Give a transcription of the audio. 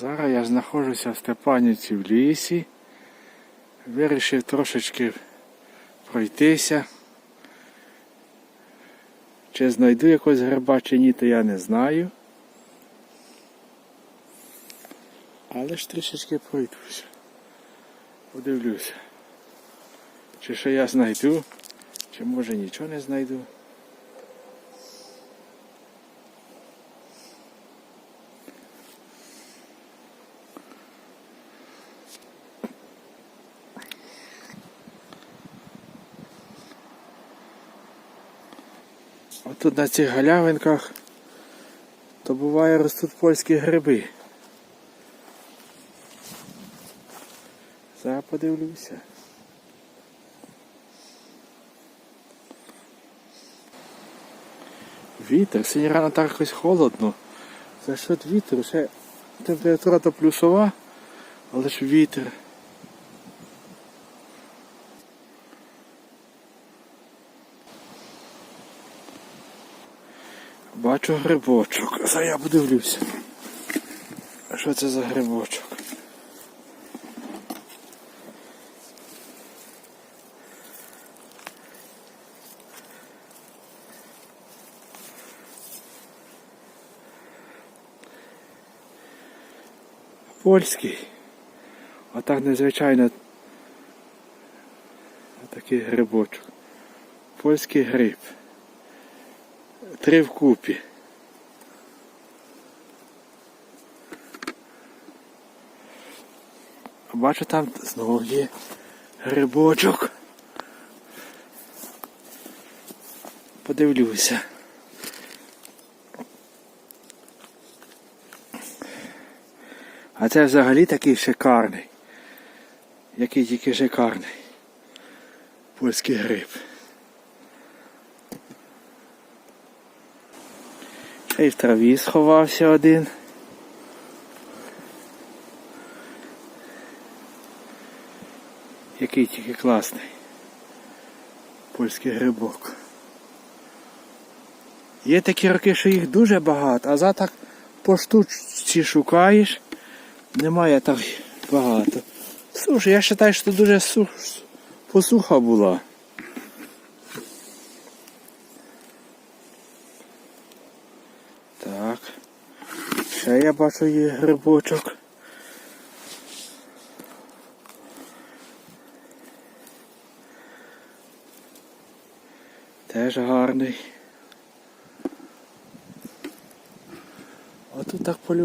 Зараз я знаходжуся в Степанівці в лісі. Вирішив трошечки пройтися. Чи знайду якогось гриба чи ні, то я не знаю. Але ж трішечки пройдуся. Подивлюся. Чи що я знайду, чи може нічого не знайду. Отут на цих галявинках то буває ростуть польські гриби. Зараз подивлюся. Вітер, сьогодні рано так якось холодно. За що вітру? Ще температура то плюсова, але ж вітер. Бачу грибочок. Зараз я подивлюся. Що це за грибочок? Польський. Отак незвичайно такий грибочок. Польський гриб. Три вкупі. Бачу там знову є грибочок. Подивлюся. А це взагалі такий шикарний. Який тільки шикарний. Польський гриб. Й в траві сховався один. Який тільки класний. Польський грибок. Є такі роки, що їх дуже багато, а за так по штучці шукаєш, немає так багато. Слушай, я вважаю, що дуже сух, посуха була. Так. Ще я бачу є грибочок. Теж гарний. А тут так полюбив.